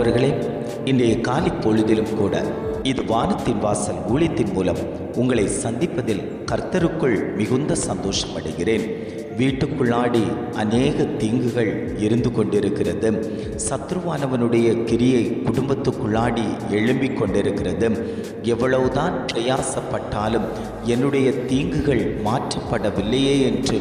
மாணவர்களே இன்றைய காலை பொழுதிலும் கூட இது வானத்தின் வாசல் ஊழியத்தின் மூலம் உங்களை சந்திப்பதில் கர்த்தருக்குள் மிகுந்த சந்தோஷம் அடைகிறேன். வீட்டுக்குள்ளாடி அநேக தீங்குகள் இருந்து கொண்டிருக்கிறது. சத்ருவானவனுடைய கிரியை குடும்பத்துக்குள்ளாடி எழும்பிக் கொண்டிருக்கிறது. எவ்வளவுதான் பிரயாசப்பட்டாலும் என்னுடைய தீங்குகள் மாற்றப்படவில்லையே என்று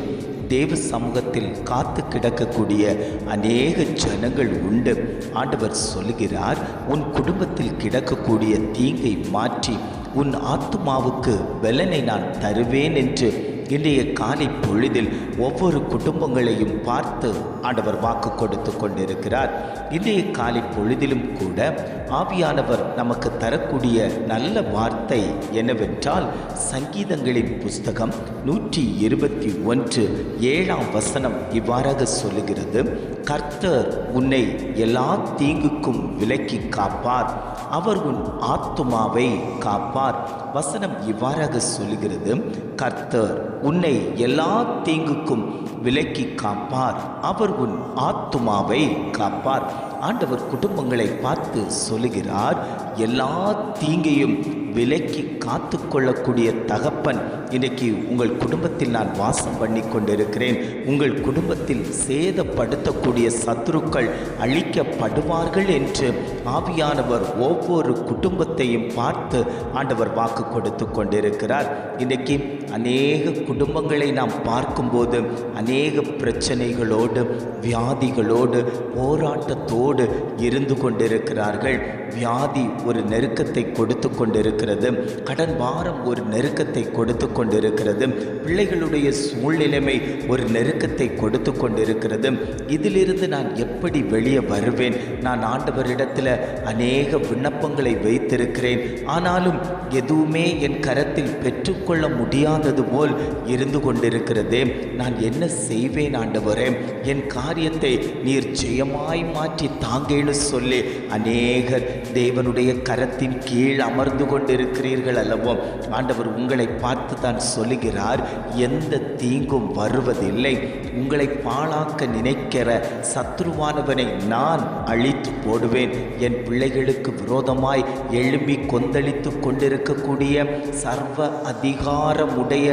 தேவ சமூகத்தில் காத்து கிடக்கக்கூடிய அநேக ஜனங்கள் உண்டு. ஆண்டவர் சொல்லுகிறார் உன் குடும்பத்தில் கிடக்கக்கூடிய தீங்கை மாற்றி உன் ஆத்துமாவுக்கு பலனை நான் தருவேன் என்று இன்றைய காலை பொழுதில் ஒவ்வொரு குடும்பங்களையும் பார்த்து ஆண்டவர் வாக்கு கொடுத்து கொண்டிருக்கிறார். இன்றைய காலை பொழுதிலும் கூட ஆவியானவர் நமக்கு தரக்கூடிய நல்ல வார்த்தை என்னவென்றால் சங்கீதங்களின் புஸ்தகம் நூற்றி இருபத்தி ஒன்று ஏழாம் வசனம் இவ்வாறாக சொல்லுகிறது. கர்த்தர் உன்னை எல்லா தீங்குக்கும் விலக்கி காப்பார். அவர் உன் ஆத்துமாவை காப்பார். வசனம் இவ்வாறாக சொல்லுகிறது. கர்த்தர் உன்னை எல்லா தீங்குக்கும் விலக்கி காப்பார். அவர் உன் ஆத்துமாவை காப்பார். ஆண்டவர் குடும்பங்களை பார்த்து சொல்லுகிறார். எல்லா தீங்கையும் விலக்கி காத்து கொள்ளக்கூடிய தகப்பன் இன்றைக்கு உங்கள் குடும்பத்தில் நான் வாசம் பண்ணி கொண்டிருக்கிறேன் உங்கள் குடும்பத்தில் சேதப்படுத்தக்கூடிய சத்துருக்கள் அழிக்கப்படுவார்கள் என்று ஆவியானவர் ஒவ்வொரு குடும்பத்தையும் பார்த்து ஆண்டவர் வாக்கு கொடுத்து கொண்டிருக்கிறார். இன்றைக்கி அநேக குடும்பங்களை நாம் பார்க்கும்போது அநேக பிரச்சனைகளோடு வியாதிகளோடு போராட்டத்தோடு இருந்து கொண்டிருக்கிறார்கள். வியாதி ஒரு நெருக்கத்தை கொடுத்து கொண்டிருக்கிறது கடன் பாரம் ஒரு நெருக்கத்தை கொடுத்து கொண்டிருக்கிறது. பிள்ளைகளுடைய சூழ்நிலைமை ஒரு நெருக்கத்தை கொடுத்து கொண்டிருக்கிறது. இதிலிருந்து நான் எப்படி வெளியே வருவேன்? நான் ஆண்டவரிடத்தில் அநேக விண்ணப்பங்களை வைத்திருக்கிறேன். ஆனாலும் எதுவுமே என் கரத்தில் பெற்றுக்கொள்ள முடியாதது போல் இருந்து கொண்டிருக்கிறதே. நான் என்ன செய்வேன் ஆண்டவரே? என் காரியத்தை நீர் ஜெயமாய் மாற்றி தாங்கேன்னு சொல்லி அநேகர் தேவனுடைய கரத்தின் கீழ் அமர்ந்து கொண்டிருக்கிறீர்கள் அல்லவோ? ஆண்டவர் உங்களை பார்த்து தான் சொல்லுகிறார். எந்த தீங்கும் வருவதில்லை. உங்களை பாழாக்க நினைக்கிற சத்ருவானவனை நான் அழித்து போடுவேன். என் பிள்ளைகளுக்கு விரோதமாய் எழும்பி கொந்தளித்து கொண்டிருக்கக்கூடிய சர்வ அதிகாரமுடைய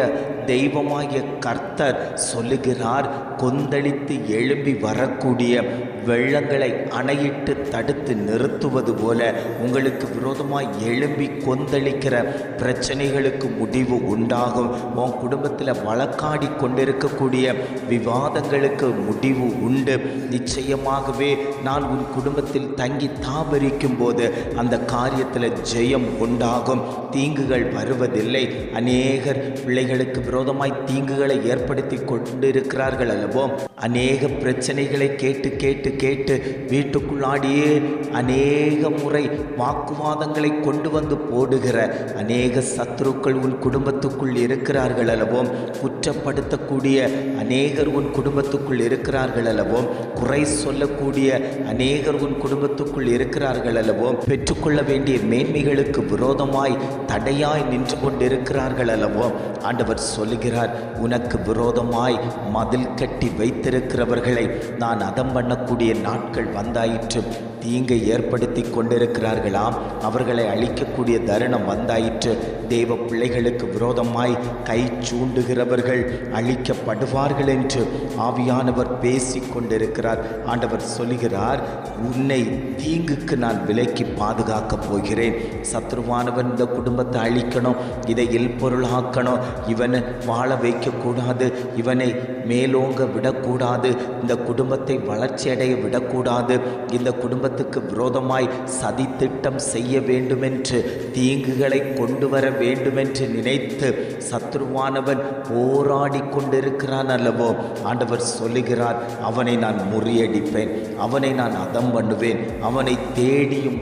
தெய்வமாகிய கர்த்தர் சொல்லுகிறார் கொந்தளித்து எழும்பி வரக்கூடிய வெள்ளங்களை அணையிட்டு தடுத்து நிறுத்துவது போல உங்களுக்கு விரோதமாக எழும்பி கொந்தளிக்கிற பிரச்சனைகளுக்கு முடிவு உண்டாகும். உன் குடும்பத்தில் வழக்காடி கொண்டிருக்கக்கூடிய விவாதங்களுக்கு முடிவு உண்டு. நிச்சயமாகவே நான் உன் குடும்பத்தில் தங்கி தாபரிக்கும் போது அந்த காரியத்தில் ஜெயம் உண்டாகும். தீங்குகள் வருவதில்லை. அநேகர் பிள்ளைகளுக்கு விரோதமாய் தீங்குகளை ஏற்படுத்தி கொண்டிருக்கிறார்கள் அல்லவோ அநேக பிரச்சனைகளை கேட்டு கேட்டு கேட்டு வீட்டுக்குள்ளாடியே அநேக முறை வாக்குவாதங்களை கொண்டு வந்து போடுகிற அநேக சத்துருக்கள் உன் குடும்பத்துக்குள் இருக்கிறார்கள் அல்லவோ குற்றப்படுத்தக்கூடிய அநேகர் உன் குடும்பத்துக்குள் இருக்கிறார்கள் அல்லவோ குறை சொல்லக்கூடிய அநேகர் உன் குடும்பத்துக்குள் இருக்கிறார்கள் அல்லவோ பெற்றுக்கொள்ள வேண்டிய மேன்மைகளுக்கு விரோதமாய் தடையாய் நின்று கொண்டிருக்கிறார்கள் அல்லவோ ஆண்டவர் சொல்லுகிறார் உனக்கு விரோதமாய் மதில் கட்டி வைத்திருக்கிறவர்களை நான் அதம் பண்ணக்கூடிய நாட்கள் வந்தாயிற்று. தீங்கை ஏற்படுத்தி கொண்டிருக்கிறார்களாம். அவர்களை அழிக்கக்கூடிய தருணம் வந்தாயிற்று. தேவ பிள்ளைகளுக்கு விரோதமாய் கை சூண்டுகிறவர்கள் அழிக்கப்படுவார்கள் என்று ஆவியானவர் பேசி கொண்டிருக்கிறார். ஆண்டவர் சொல்லுகிறார் உன்னை தீங்குக்கு நான் விலைக்கு பாதுகாக்கப் போகிறேன். சத்ருவானவன் இந்த குடும்பத்தை அழிக்கணும் இதை எல்பொருளாக்கணும் இவனை வாழ வைக்கக்கூடாது இவனை மேலோங்க விடக்கூடாது. இந்த குடும்பத்தை வளர்ச்சியடைய விடக்கூடாது. இந்த குடும்பத்துக்கு விரோதமாய் சதித்திட்டம் செய்ய வேண்டுமென்று தீங்குகளை கொண்டு வர வேண்டுமென்று நினைத்து சத்ருவானவன் போராடி கொண்டிருக்கிறான் அல்லவோ? ஆண்டவர் சொல்லுகிறார் அவனை நான் முறியடிப்பேன் அவனை நான் அதம் பண்ணுவேன் அவனை தேடியும்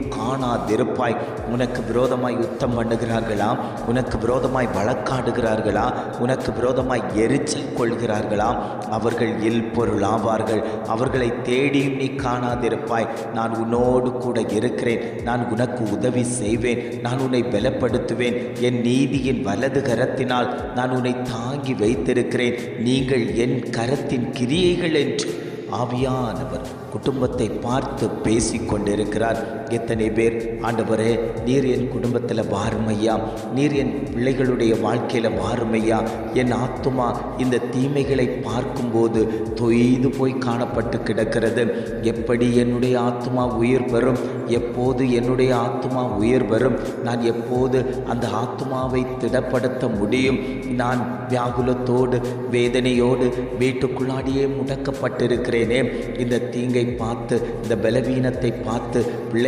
காணாதிருப்பாய் உனக்கு விரோதமாய் யுத்தம் பண்ணுகிறார்களா? உனக்கு விரோதமாய் வழக்காடுகிறார்களா? உனக்கு விரோதமாய் எரிச்சல் கொள்கிறார்களா? அவர்கள் இல்பொருள் ஆவார்கள். அவர்களை தேடியும் நீ காணாதிருப்பாய். நான் உன்னோடு கூட இருக்கிறேன். நான் உனக்கு உதவி செய்வேன். நான் உன்னை பலப்படுத்துவேன். என் நீதியின் வலது கரத்தினால் நான் உன்னை தாங்கி வைத்திருக்கிறேன். நீங்கள் என் கரத்தின் கிரியைகள் என்று ஆவியானவர் குடும்பத்தை பார்த்து பேசி கொண்டிருக்கிறார் எத்தனை பேர்? ஆண்டவரே நீர் என் குடும்பத்தில் வாருமையா? நீர் என் பிள்ளைகளுடைய வாழ்க்கையில் வாருமையா? என் ஆத்துமா இந்த தீமைகளை பார்க்கும்போது தொய்து போய் காணப்பட்டு கிடக்கிறது. எப்படி என்னுடைய ஆத்மா உயிர் பெறும்? எப்போது என்னுடைய ஆத்மா உயிர் பெறும்? நான் எப்போது அந்த ஆத்மாவை திடப்படுத்த முடியும்? நான் வியாகுலத்தோடு வேதனையோடு வீட்டுக்குள்ளாடியே முடக்கப்பட்டிருக்கிறேனே. இந்த தீங்கை பார்த்து இந்த பலவீனத்தை பார்த்து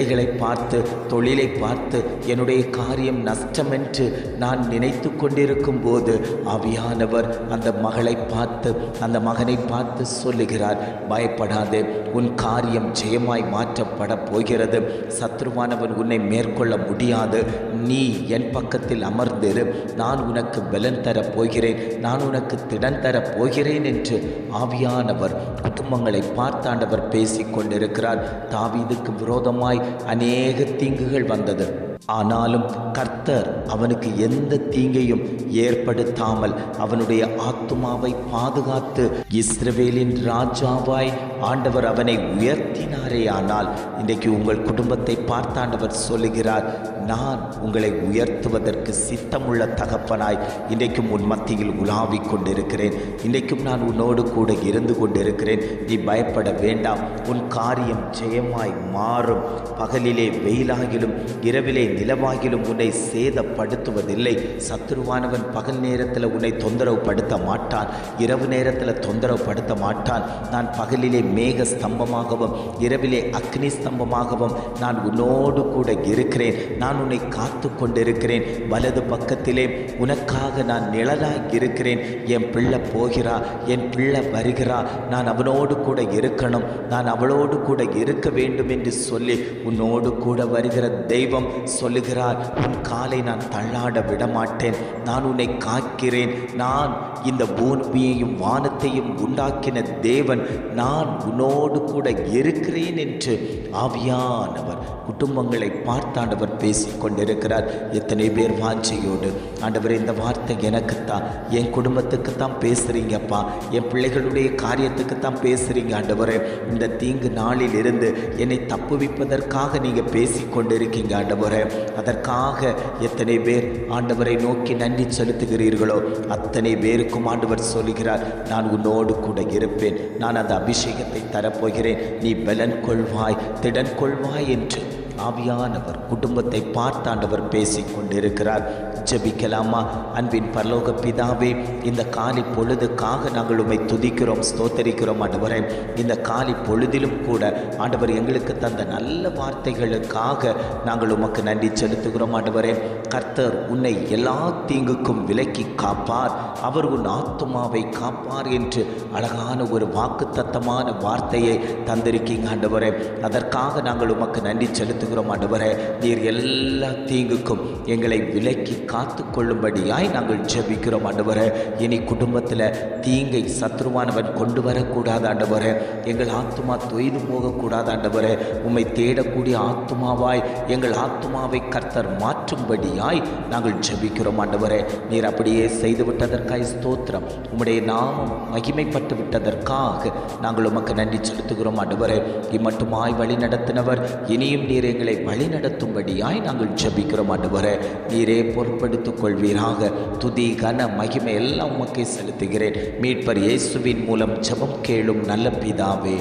பிள்ளைகளை பார்த்து தொழிலை பார்த்து என்னுடைய காரியம் நஷ்டமென்று நான் நினைத்து கொண்டிருக்கும் போது ஆவியானவர் அந்த மகளை பார்த்து அந்த மகனை பார்த்து சொல்லுகிறார் பயப்படாதே உன் காரியம் ஜெயமாய் மாற்றப்பட போகிறது. சத்ருவானவன் உன்னை மேற்கொள்ள முடியாது. நீ என் பக்கத்தில் அமர்ந்திரு. நான் உனக்கு பலன் தரப் போகிறேன். நான் உனக்கு திடன் தரப் போகிறேன் என்று ஆவியானவர் குடும்பங்களை பார்த்தாண்டவர் பேசிக் கொண்டிருக்கிறார். தாவீதுக்கு விரோதமாய் அநேக தீங்குகள் வந்தது. ஆனாலும் கர்த்தர் அவனுக்கு எந்த தீங்கையும் ஏற்படுத்தாமல் அவனுடைய ஆத்துமாவை பாதுகாத்து இஸ்ரவேலின் ராஜாவாய் ஆண்டவர் அவனை உயர்த்தினாரே ஆனால் இன்றைக்கு உங்கள் குடும்பத்தை பார்த்தாண்டவர் சொல்லுகிறார் நான் உங்களை உயர்த்துவதற்கு சித்தமுள்ள தகப்பனாய் இன்றைக்கும் உன் மத்தியில் உலாவிக் கொண்டிருக்கிறேன். இன்றைக்கும் நான் உன்னோடு கூட இருந்து கொண்டிருக்கிறேன். நீ பயப்பட வேண்டாம். உன் காரியம் ஜெயமாய் மாறும். பகலிலே வெயிலாகிலும் இரவிலே நிலவாகிலும் உன்னை சேதப்படுத்துவதில்லை. சத்துருவானவன் பகல் நேரத்தில் உன்னை தொந்தரவு படுத்த மாட்டான் இரவு நேரத்தில் தொந்தரவு படுத்த மாட்டான் நான் பகலிலே மேக ஸ்தம்பமாகவும் இரவிலே அக்னி ஸ்தம்பமாகவும் நான் உன்னோடு கூட இருக்கிறேன். நான் உன்னை காத்து கொண்டிருக்கிறேன் வலது பக்கத்திலே உனக்காக நான் நிழலாக இருக்கிறேன் என் பிள்ளை போகிறா என் பிள்ளை வருகிறா. நான் அவனோடு கூட இருக்கணும். நான் அவளோடு கூட இருக்க வேண்டும் என்று சொல்லி உன்னோடு கூட வருகிற தெய்வம் சொல்லுகிறார் உன் காலை நான் தள்ளாட விட மாட்டேன் நான் உன்னை காக்கிறேன். நான் இந்த பூமியையும் வானத்தையும் உண்டாக்கின தேவன். நான் உன்னோடு கூட இருக்கிறேன் என்று ஆவியானவர் குடும்பங்களை பார்த்தாண்டவர் பேசி கொண்டிருக்கிறார். எத்தனை பேர் வாஞ்சையோடு ஆண்டவர் இந்த வார்த்தை எனக்குத்தான். என் குடும்பத்துக்கு தான் பேசுகிறீங்கப்பா என் பிள்ளைகளுடைய காரியத்துக்கு தான் பேசுகிறீங்க ஆண்டவரே. இந்த தீங்கு நாளில் இருந்து என்னை தப்புவிப்பதற்காக நீங்கள் பேசி கொண்டிருக்கீங்க ஆண்டவரே. அதற்காக எத்தனை பேர் ஆண்டவரை நோக்கி நன்றி செலுத்துகிறீர்களோ அத்தனை பேருக்கும் ஆண்டவர் சொல்கிறார் நான் உன்னோடு கூட இருப்பேன். நான் அந்த அபிஷேகத்தை தரப்போகிறேன். நீ பலன் கொள்வாய் திடன் கொள்வாய் என்று. ஆவியானவர் குடும்பத்தை பார்த்தாண்டவர் பேசிக் கொண்டிருக்கிறார் ஜபிக்கலாமா? அன்பின் பரலோக பிதாவே இந்த காலி பொழுதுக்காக நாங்கள் உம்மை துதிக்கிறோம் ஸ்தோத்தரிக்கிறோம் ஆண்டவரே. இந்த காலி பொழுதிலும் கூட ஆண்டவர் எங்களுக்கு தந்த நல்ல வார்த்தைகளுக்காக நாங்கள் உமக்கு நன்றி செலுத்துகிறோம் ஆண்டவரே. கர்த்தர் உன்னை எல்லா தீங்குக்கும் விலக்கி காப்பார். அவர் உன் ஆத்துமாவை காப்பார் என்று அழகான ஒரு வாக்குத்தத்தமான வார்த்தையை தந்திருக்கீங்க ஆண்டவரே. அதற்காக நாங்கள் உமக்கு நன்றி செலுத்துகிறோம் ஆண்டவரே. நீர் எல்லா தீங்குக்கும் எங்களை விலக்கி காத்து கொள்ளும்படியாய் நாங்கள் ஜெபிக்கிறோம் ஆண்டவரே. இனி குடும்பத்தில் தீங்கை சத்ருவானவன் கொண்டு வரக்கூடாது ஆண்டவரே. எங்கள் ஆத்துமா தொய்து போகக்கூடாது ஆண்டவரே. உம்மை தேடக்கூடிய ஆத்துமாவாய் எங்கள் ஆத்துமாவை கர்த்தர் மாற்றும்படியாய் நாங்கள் ஜெபிக்கிறோம் ஆண்டவரே. நீர் அப்படியே செய்துவிட்டதற்காய் ஸ்தோத்திரம். உம்முடைய நாமம் மகிமைப்பட்டு விட்டதற்காக நாங்கள் உமக்கு நன்றி செலுத்துகிறோம் அடுவரே இம்மட்டுமாய் வழி நடத்தினவர். இனியும் நீர் எங்களை வழி நடத்தும்படியாய் நாங்கள் ஜபிக்கிறோம் அடுவரே நீரே பொருட்படுத்திக் கொள்வீராக. துதி கன மகிமை எல்லாம் உமக்கே செலுத்துகிறேன். மீட்பர் இயேசுவின் மூலம் ஜெபம் கேளும் நல்ல பிதாவே.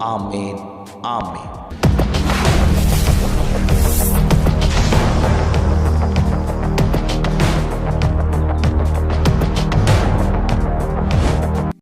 ஆமேன். ஆமேன்.